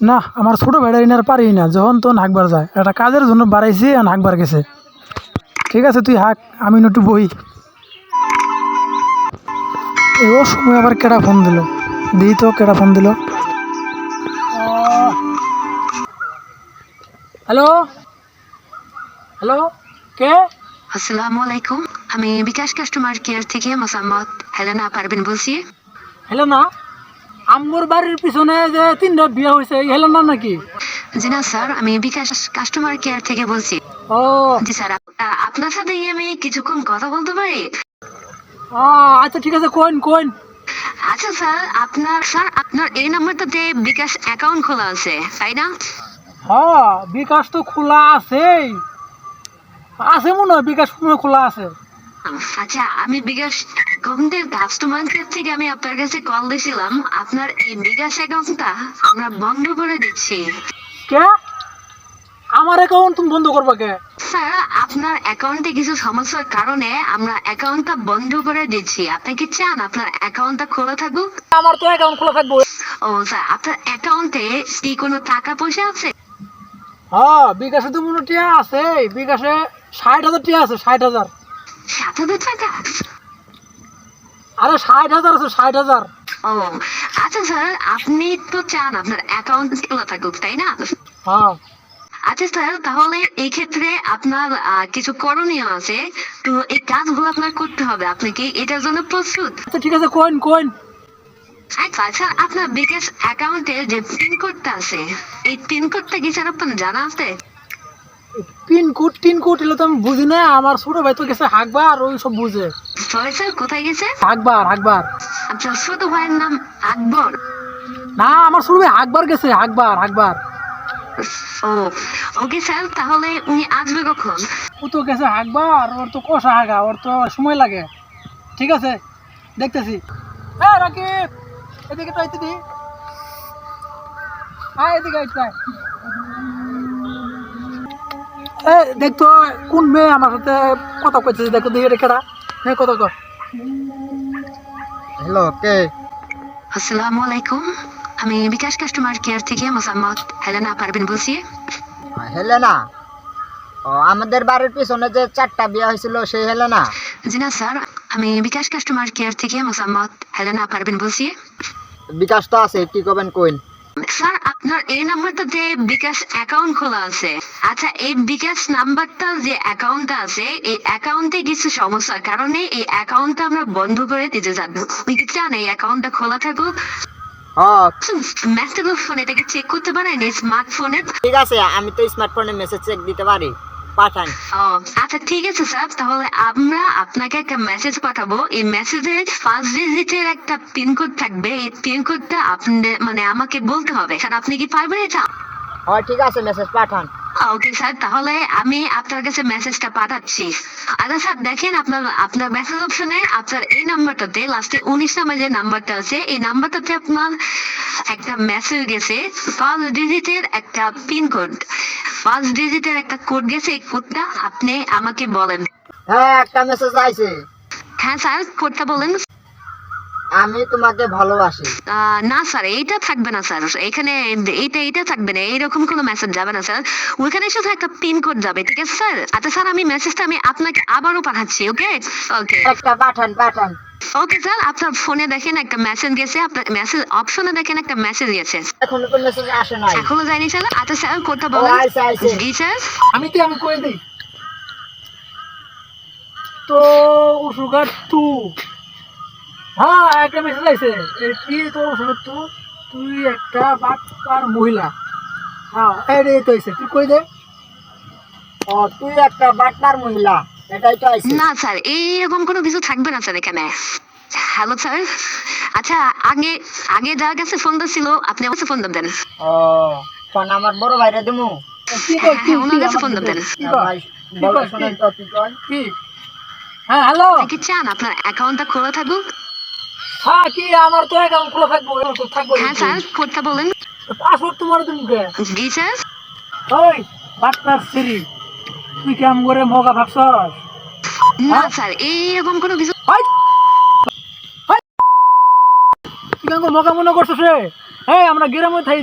না আমার ছোটো বেড়াই আর পারি না। যখন তখন হাঁকবার যায় একটা কাজের জন্য বাড়াইছি আর হাঁকবার গেছে। ঠিক আছে তুই হাঁক আমি একটু বই। এও সময় আবার কেডা ফোন দিল? দিই তো কেডা ফোন দিল? হ্যালো? হ্যালো? কে? আসসালামু আলাইকুম। আমি বিকাশ কাস্টমার কেয়ার থেকে মোসাম্মদ। হেলেনা পারবেন বলছি। হ্যালো না আম্মুর বাড়ির পিছনে যে তিনটা বিয়ে হয়েছে হ্যালো না নাকি? জি না স্যার আমি বিকাশ কাস্টমার কেয়ার থেকে বলছি। ও। জি স্যার আপনার সাথে আমি কিছুক্ষণ কথা বলতে পারি? আচ্ছা ঠিক আছে কোন কোন আচ্ছা স্যার আপনার স্যার আপনার এই নাম্বারটাতে বিকাশ অ্যাকাউন্ট খোলা আছে তাই না? হ্যাঁ বিকাশ তো খোলা আছেই। আছে মনে হয় বিকাশ খোলা আছে। আচ্ছা আমি বিকাশ অ্যাকাউন্টের কাস্টমার কেয়ার থেকে আমি আপনার কাছে কল দিয়েছিলাম আপনার এই বিকাশ অ্যাকাউন্টটা আমরা বন্ধ করে দিচ্ছি। কে? আমার অ্যাকাউন্ট তুমি বন্ধ করবা কে? স্যার আপনার অ্যাকাউন্টে কিছু সমস্যার কারণে আমরা অ্যাকাউন্টটা বন্ধ করে দিচ্ছি। আপনি কি চান আপনার অ্যাকাউন্টটা খোলা থাকুক? আমার তো অ্যাকাউন্ট খোলা থাকব। ও স্যার আপনার অ্যাকাউন্টে কি কোনো টাকা পয়সা আছে? হ্যাঁ বিকাশে তো মনে টিয়া আছে। বিকাশে ষাট হাজার টিয়া আছে ষাট হাজার। সাত হাজার টাকা? আরে ষাট হাজার আছে ষাট হাজার। ও আচ্ছা স্যার আপনি তো চান আপনার অ্যাকাউন্ট খোলা থাকুক তাই না? হ্যাঁ। আচ্ছা স্যার তাহলে এই ক্ষেত্রে আপনার কিছু করণীয় আছে। তো এই কাজগুলো আপনার করতে হবে। আপনি কি এটার জন্য প্রস্তুত? আচ্ছা ঠিক আছে কোন কোন আচ্ছা স্যার আপনার বিকাশ অ্যাকাউন্টে যে পিন কোডটা আছে এই পিন কোডটা কি স্যার আপনার জানা আছে? পিন কোড টিন কোড এগুলো তো আমি বুঝি না আমার ছোট ভাই তো গেছে হাঁকবার ওই সব বুঝে। স্যার কোথায় গেছে? হাঁকবার হাঁকবার। আপনার ছোট ভাইয়ের নাম আকবর। না আমার ছোট ভাই হাঁকবার গেছে হাঁকবার হাঁকবার। ও ওকে স্যার তাহলে উনি আসবে কখন? ও তো গেছে হাঁকবার ওর তো কষা হাঁকা ওর তো সময় লাগে। ঠিক আছে দেখতেছি। হ্যাঁ রাকিব এদিকে তো আইতে দি। হ্যাঁ এদিকে আইতে দেখতো কোন মেয়ে আমার সাথে কথা কইছে দেখো এটা কেডা? হ্যাঁ কত কর হ্যালো কে? আসসালামু আলাইকুম। আমি বিকাশ কাস্টমার কেয়ার থেকে মোসাম্মদ হেলেনা পারবেন বলছি। হেলেনা? ও আমাদের বাড়ির পিছনে যে চারটা বিয়ে হয়েছিল সেই হেলেনা? জি না স্যার। আমি বিকাশ কাস্টমার কেয়ার থেকে মোসাম্মদ হেলেনা পারবেন বলছি। বিকাশ তো আছে কি করবেন কইন? স্যার আপনার এই নাম্বারটাতে বিকাশ অ্যাকাউন্ট খোলা আছে। আচ্ছা এই বিকাশ নাম্বারটা যে অ্যাকাউন্টটা আছে এই অ্যাকাউন্টে কিছু সমস্যার কারণে এই অ্যাকাউন্টটা আমরা বন্ধ করে দিতে যাব। চান এই অ্যাকাউন্টটা খোলা থাকুক? মেসেজ ফোন এটাকে চেক করতে পারেন স্মার্টফোনে ঠিক আছে আমি তো স্মার্টফোনে মেসেজ চেক দিতে পারি। পাঠান। ও আচ্ছা ঠিক আছে স্যার। তাহলে আমরা আপনাকে একটা মেসেজ পাঠাবো। এই মেসেজে ফার্স্ট ডিজিটের একটা পিনকোড থাকবে। এই পিনকোডটা আপনাদের মানে আমাকে বলতে হবে। স্যার আপনি কি পারবেন এটা? ও ঠিক আছে মেসেজ পাঠান। Okay sir. তাহলে আমি আপনার কাছে মেসেজটা পাঠাচ্ছি। আচ্ছা স্যার দেখেন আপনার আপনার মেসেজ অপশনে আপনার এই নাম্বারটাতে লাস্টে উনিশ নাম্বার যে নাম্বারটা আছে এই নাম্বারটাতে আপনার একটা মেসেজ গেছে ফার্স্ট ডিজিটের একটা পিনকোড ফার্স্ট ডিজিটের একটা কোড গেছে এই কোডটা আপনি আমাকে বলেন। হ্যাঁ একটা মেসেজ আইছে। হ্যাঁ স্যার কোডটা বলেন। আমি তোমাকে ভালোবাসি। না স্যার এইটা থাকবে না স্যার। এখানে এইটা এইটা থাকবে না এইরকম কোনো মেসেজ যাবে না স্যার। ওইখানে শুধু একটা পিন কোড যাবে ঠিক আছে স্যার? আচ্ছা স্যার আমি মেসেজটা আমি আপনাকে আবারও পাঠাচ্ছি ওকে ওকে একটা পাঠান পাঠান। ওকে স্যার আপনার ফোনে দেখেন একটা মেসেজ গেছে আপনার মেসেজ অপশনে দেখেন একটা মেসেজ গেছে। এখনও তো মেসেজ আসে নাই। এখনও যায়নি স্যার আচ্ছা স্যার ও, বলেন। জি স্যার আমি কি আমি কই দিই? তো ওষুধ তু। হ্যাঁ একটা মেসেজ আইছে। কি তো ওষুধ তু? তুই একটা বাচ্চার মহিলা। হ্যাঁ এই রে তো আইছে। তুই কই দে? ও তুই একটা বাটনার মহিলা। না স্যার এইরকম কোনো কিছু থাকবে না স্যার এখানে। Hello sir. আচ্ছা আগে আগে যার কাছে ফোনটা ছিল আপনি আমার ফোন দেন। ও ফোন আমার বড় ভাইরে দিমু। কি কর কি হ্যাঁ, ওনার কাছে ফোন দেন। হ্যাঁ হ্যালো? কি চান? আপনার অ্যাকাউন্টটা খোলা থাকুক? হ্যাঁ কি আমার তো অ্যাকাউন্ট খোলা থাকব থাকব হ্যাঁ স্যার কোডটা বলেন। পাসওয়ার্ড তোমার তুমি জি স্যার। ওই বাটনার সিরি তুই কেমন করে মগা ভাবছস না স্যার এইরকম কোনো কিছু তুই কেমন মগা মনে করছস রে? হ্যাঁ আমরা গ্রামে থাই